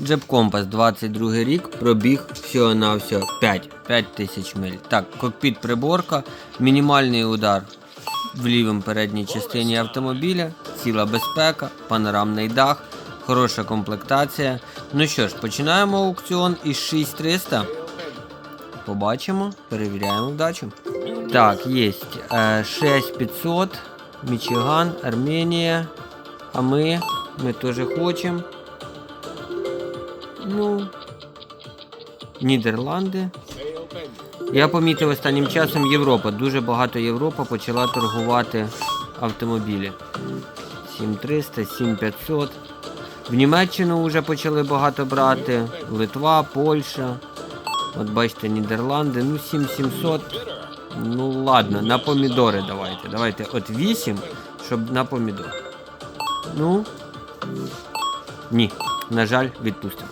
Джеб Компас 22 рік, пробіг всього на всього 5, 5 тисяч миль. Так, кокпіт приборка, мінімальний удар в лівому передній частині автомобіля, ціла безпека, панорамний дах, хороша комплектація. Ну що ж, починаємо аукціон із 6300. Побачимо, перевіряємо вдачу. Так, є е, 6500, Мічиган, Арменія. А ми, ми теж хочемо. Ну. Нідерланди. Я помітив останнім часом Європа. Дуже багато Європа почала торгувати автомобілі. 7300, 7500. В Німеччину вже почали багато брати. Литва, Польща. От бачите, Нідерланди. Ну, 7700. Ну ладно, на помідори давайте. Давайте от 8, щоб на помідор. Ну. Ні, на жаль, відпустимо.